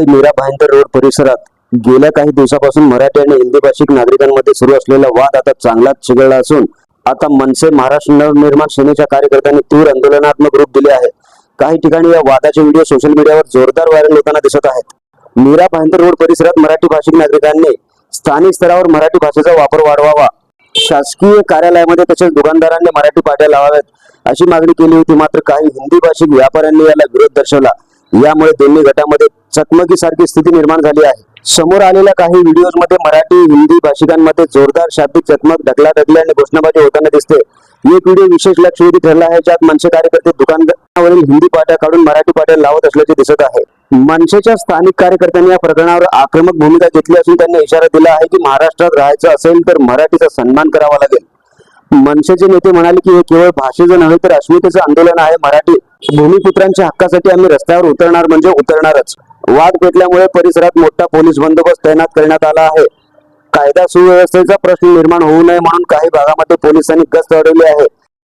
Mumbai Mira Bhayandar road परिसरात गेल्या काही दिवसापासून मराठी आणि हिंदी भाषिक नागरिकांमध्ये सुरू असलेला वाद आता चांगलाच चिघळला असून आता मनसे महाराष्ट्र नवनिर्माण सेनेच्या कार्यकर्त्यांनी तीव्र आंदोलनात्मक रूप दिले आहे काही ठिकाणी या वादाचे व्हिडिओ सोशल मीडियावर जोरदार व्हायरल होताना दिसत आहेत. मीरा भाईंदर रोड परिसरात मराठी भाषिक नागरिकांनी स्थानिक स्तरावर मराठी भाषेचा वापर वाढवावा. शासकीय कार्यालयामध्ये तसेच दुकानदारांनी मराठी पाट्या लावाव्यात अशी मागणी केली होती. मात्र काही हिंदी भाषिक व्यापाऱ्यांनी याला विरोध दर्शवला. यामुळे दोन्ही गटामध्ये चकमकीसारखी स्थिती निर्माण झाली आहे. समोर आलेल्या काही व्हिडिओजमध्ये मराठी हिंदी भाषिकांमध्ये जोरदार शाब्दिक चकमक ढकलाढकली आणि घोषणाबाजी होताना दिसते. एक व्हिडिओ विशेष लक्षवेधी ठरला आहे ज्यात मनसे कार्यकर्ते दुकानदारावरील हिंदी पाट्या काढून मराठी पाट्या लावत असल्याचे दिसत आहे. मनसेच्या स्थानिक कार्यकर्त्यांनी या प्रकरणावर आक्रमक भूमिका घेतली असून त्यांनी इशारा दिला आहे की महाराष्ट्रात राहायचं असेल तर मराठीचा सन्मान करावा लागेल. मनसेचे नेते म्हणाले की हे केवळ भाषेचं नव्हे तर अस्मितेचं आंदोलन आहे. मराठी भूमिपुत्रांच्या हक्कासाठी आम्ही रस्त्यावर उतरणार म्हणजे उतरणारच. वाद पेटल्यामुळे परिसरात मोठा पोलीस बंदोबस्त तैनात करण्यात आला आहे. कायदा सुव्यवस्थेचा प्रश्न निर्माण होऊ नये म्हणून काही भागामध्ये पोलिसांनी गस्त अडवली आहे.